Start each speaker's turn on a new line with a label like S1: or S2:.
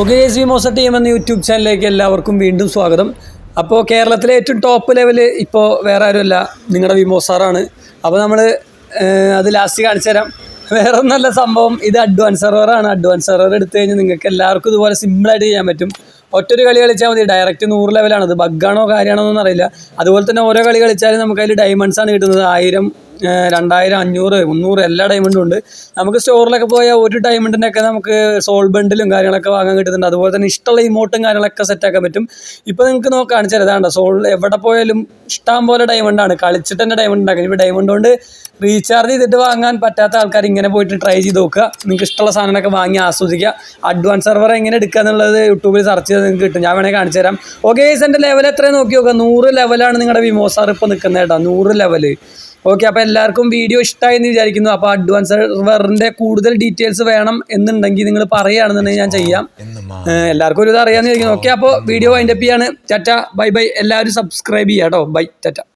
S1: Okay S V മോസ team എന്ന YouTube ചാനലിലേക്ക് എല്ലാവർക്കും വീണ്ടും സ്വാഗതം. അപ്പോൾ കേരളത്തിലെ ഏറ്റവും ടോപ്പ് ലെവൽ ഇപ്പോൾ വേറെ ആരുമല്ല നിങ്ങളുടെ വിമോസാറാണ് അപ്പോൾ നമ്മൾ അത് ലാസ്റ്റ് കാണിച്ചു തരാം. വേറെ ഒന്നല്ല സംഭവം ഇത് അഡ്വാൻസ് സെർവറാണ് അഡ്വാൻസ് സെർവർ എടുത്തു കഴിഞ്ഞാൽ നിങ്ങൾക്ക് എല്ലാവർക്കും ഇതുപോലെ സിമ്പിളായിട്ട് ചെയ്യാൻ പറ്റും. ഒറ്റൊരു കളി കളിച്ചാൽ മതി ഡയറക്റ്റ് നൂറ് ലെവലാണ് അത് ബഗ്ഗാണോ കാര്യമാണോ എന്നൊന്നും അറിയില്ല. അതുപോലെ തന്നെ ഓരോ കളി കളിച്ചാലും നമുക്ക് അതിൽ ഡയമണ്ട്സ് ആണ് കിട്ടുന്നത് ആയിരം രണ്ടായിരം അഞ്ഞൂറ് മുന്നൂറ് എല്ലാ ഡയമണ്ടും ഉണ്ട്. നമുക്ക് സ്റ്റോറിലൊക്കെ പോയാൽ ഒരു ഡയമണ്ടിനൊക്കെ നമുക്ക് സോൾ ബണ്ടിലും കാര്യങ്ങളൊക്കെ വാങ്ങാൻ കിട്ടുന്നുണ്ട്. അതുപോലെ തന്നെ ഇഷ്ടമുള്ള ഇമോട്ടും കാര്യങ്ങളൊക്കെ സെറ്റാക്കാൻ പറ്റും. ഇപ്പോൾ നിങ്ങൾക്ക് നോക്കാം ഇതാണ്ട സോൾ എവിടെ പോയാലും ഇഷ്ടം പോലെ ഡയമണ്ടാണ് കളിച്ചിട്ട് തന്നെ ഡയമണ്ട് ഉണ്ടാക്കുന്നത് ഇപ്പോൾ ഡയമണ്ട് കൊണ്ട് റീചാർജ് ചെയ്തിട്ട് വാങ്ങാൻ പറ്റാത്ത ആൾക്കാർ ഇങ്ങനെ പോയിട്ട് ട്രൈ ചെയ്ത് നോക്കുക. നിങ്ങൾക്ക് ഇഷ്ടമുള്ള സാധനമൊക്കെ വാങ്ങി ആസ്വദിക്കുക. അഡ്വാൻസ് സെർവർ എങ്ങനെ എടുക്കുക എന്നുള്ളത് യൂട്യൂബിൽ സെർച്ച് ചെയ്ത് നിങ്ങൾക്ക് കിട്ടും. ഞാൻ വേണമെങ്കിൽ കാണിച്ചു തരാം. ഓക്കെ എന്റെ ലെവൽ എത്രയും നോക്കി നോക്കുക. നൂറ് ലെവലാണ് നിങ്ങളുടെ വിമോസാർ ഇപ്പോൾ നിൽക്കുന്നത് കേട്ടോ. നൂറ് ലെവൽ ഓക്കെ അപ്പോൾ എല്ലാവർക്കും വീഡിയോ ഇഷ്ടമായി എന്ന് വിചാരിക്കുന്നു. അപ്പോൾ അഡ്വാൻസ് സെർവറിന്റെ കൂടുതൽ ഡീറ്റെയിൽസ് വേണം എന്നുണ്ടെങ്കിൽ നിങ്ങൾ പറയുകയാണെന്നുണ്ടെങ്കിൽ ഞാൻ ചെയ്യാം. എല്ലാവർക്കും ഒരു ഇത് അറിയാമെന്ന് വിചാരിക്കുന്നു. ഓക്കെ അപ്പോൾ വീഡിയോ വൈൻഡപ്പ് ചെയ്യാണ്. ചറ്റ ബൈ ബൈ. എല്ലാവരും സബ്സ്ക്രൈബ് ചെയ്യാം കേട്ടോ. ബൈ ടാറ്റ.